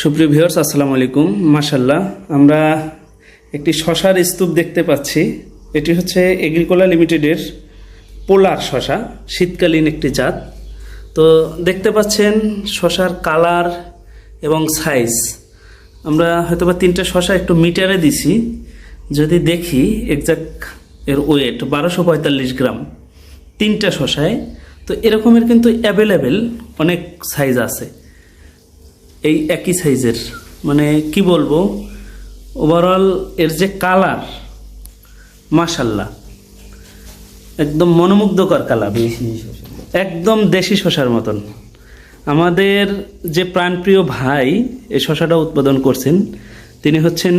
সুপ্রিয় ভিউয়ার্স, আসসালামু আলাইকুম। মাশাল্লাহ আমরা একটি শশার স্তূপ দেখতে পাচ্ছি। এটি হচ্ছে এগ্রিকোলা লিমিটেডের পোলার শশা, শীতকালীন একটি জাত। তো দেখতে পাচ্ছেন শশার কালার এবং সাইজ। আমরা হয়তোবা তিনটে শশা একটু মিটারে দিছি। যদি দেখি এক্সাক্ট এর ওয়েট বারোশো পঁয়তাল্লিশ গ্রাম। তিনটা শশায়। তো এরকমের কিন্তু অ্যাভেলেবেল অনেক সাইজ আছে। এই একই সাইজের। মানে কি বলব? ওভারঅল এর যে কালার মাশাল্লাহ। একদম মনোমুগ্ধকর কালার একদম দেশি শশার মতন। আমাদের যে প্রাণপ্রিয় ভাই এই শশাটা উৎপাদন করছেন তিনি হচ্ছেন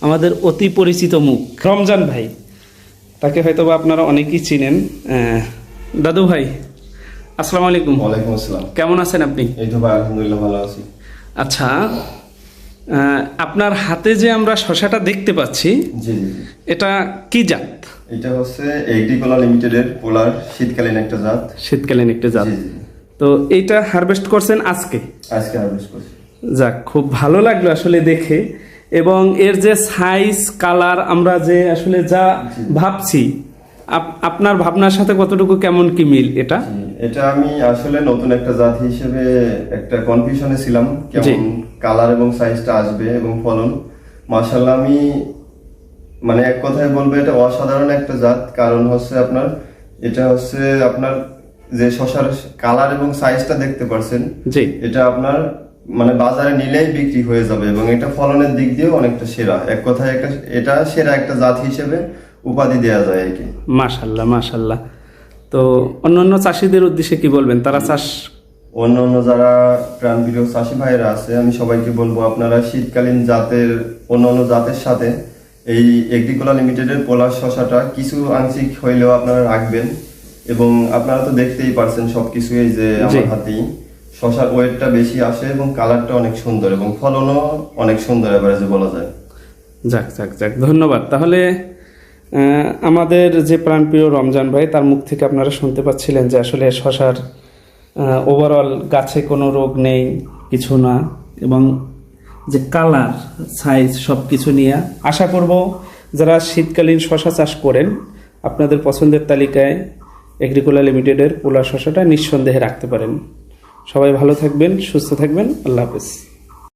আমাদের অতি পরিচিত মুখ। রমজান ভাই তাকে হয়তো আপনারা অনেকেই চিনেন। দাদু ভাই আসসালামু আলাইকুম। ওয়ালাইকুম আসসালাম। কেমন আছেন আপনি? এই তো ভাই আলহামদুলিল্লাহ ভালো আছি। আচ্ছা আপনার হাতে যে আমরা শশাটা দেখতে পাচ্ছি জি। এটা কি জাত? এটা হচ্ছে এগ্রিকোলা লিমিটেডের পোলার শীতকালীন একটা জাত। শীতকালীন একটা জাত। তো এইটা হারভেস্ট করছেন আজকে? আজকে হারভেস্ট করছি। যাক খুব ভালো লাগল আসলে দেখে। এবং এর যে সাইজ কালার আমরা যে আসলে যা ভাবছি আপ- আপনার ভাবনার সাথে কতটুকু কেমন কি মিল এটা? এটা আমি আসলে নতুন একটা জাত হিসেবে একটা কনফিউশনে ছিলাম কেমন কালার এবং সাইজটা আসবে এবং ফলন। মাশাল্লাহ আমি মানে এক কথায় বলব এটা অসাধারণ একটা জাত। কারণ হচ্ছে আপনার এটা হচ্ছে আপনার যে শশার কালার এবং সাইজটা দেখতে পারছেন জি। এটা আপনার মানে বাজারে নিলেই বিক্রি হয়ে যাবে এবং এটা ফলনের দিক দিয়েও অনেকটা সেরা। এক কথায় একটা এটা সেরা একটা জাত হিসেবে উপাধি দেওয়া যায় আর একে। মাশাল্লাহ মাশাল্লাহ তো অন্যান্য চাষিদের উদ্দেশ্যে কি বলবেন? তারা চাষ অন্য অন্য যারা প্রাণপ্রিয় চাষি ভাইয়েরা আছে আমি সবাইকে বলব আপনারা শীতকালীন জাতের অন্য অন্য জাতের সাথে এই এগ্রিকোলা লিমিটেডের পোলার শশাটা কিছু আংশিক হইলেও আপনারা রাখবেন। এবং আপনারা তো দেখতেই পারছেন সবকিছু এই যে আমার হাতেই। শশার ওয়েটটা বেশি আসে এবং কালারটা অনেক সুন্দর এবং ফলনও অনেক সুন্দর এভারেজে বলা যায়। যাক যাক যাক ধন্যবাদ। তাহলে আমাদের যে প্রাণপ্রিয় রমজান ভাই, তার মুখ থেকে আপনারা শুনতে পাচ্ছিলেন যে আসলে শশার ওভারঅল গাছে কোনো রোগ নেই, কিছু না, এবং যে কালার সাইজ সব কিছু নিয়ে আশা করব যারা শীতকালীন শশা চাষ করেন, আপনাদের পছন্দের তালিকায় এগ্রিকোলা লিমিটেডের পোলা শশাটা নিঃসন্দেহে রাখতে পারেন। সবাই ভালো থাকবেন, সুস্থ থাকবেন, আল্লাহ হাফেজ।